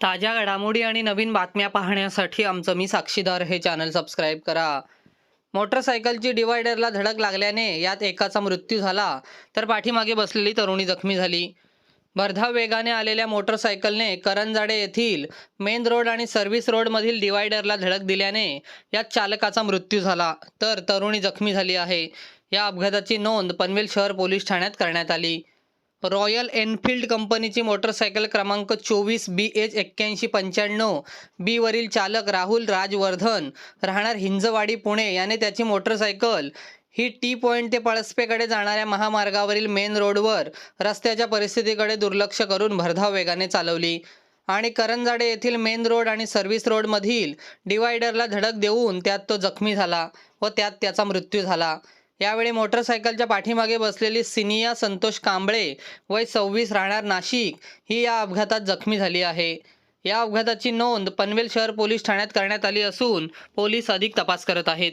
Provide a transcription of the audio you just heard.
ताज्या घडामोडी आणि नवीन बातम्या पाहण्यासाठी आमचं मी साक्षीदार हे चॅनल सबस्क्राईब करा. मोटरसायकलची डिवायडरला धडक लागल्याने यात एकाचा मृत्यू झाला तर पाठीमागे बसलेली तरुणी जखमी झाली. भरधाव वेगाने आलेल्या मोटरसायकलने करंजाडे येथील मेन रोड आणि सर्व्हिस रोडमधील डिवायडरला धडक दिल्याने यात चालकाचा मृत्यू झाला तर तरुणी जखमी झाली आहे. या अपघाताची नोंद पनवेल शहर पोलीस ठाण्यात करण्यात आली. रॉयल एनफिल्ड कंपनीची मोटरसायकल क्रमांक चोवीस बी एच एक्क्याऐंशी पंच्याण्णव. बीवरील चालक राहुल राजवर्धन राहणार हिंजवाडी पुणे. याने त्याची मोटरसायकल ही टी पॉईंट ते पळसपेकडे जाणाऱ्या महामार्गावरील मेन रोडवर रस्त्याच्या परिस्थितीकडे दुर्लक्ष करून भरधाव वेगाने चालवली. आणि करंजाडे येथील मेन रोड आणि सर्व्हिस रोडमधील डिवायडरला धडक देऊन त्यात तो जखमी झाला व त्यात त्याचा मृत्यू झाला. यावेळी मोटरसायकलच्या पाठीमागे बसलेली सिनिया संतोष कांबळे वय सव्वीस राहणार नाशिक. ही या अपघातात जखमी झाली आहे. या अपघाताची नोंद पनवेल शहर पोलीस ठाण्यात करण्यात आली असून पोलीस अधिक तपास करत आहेत.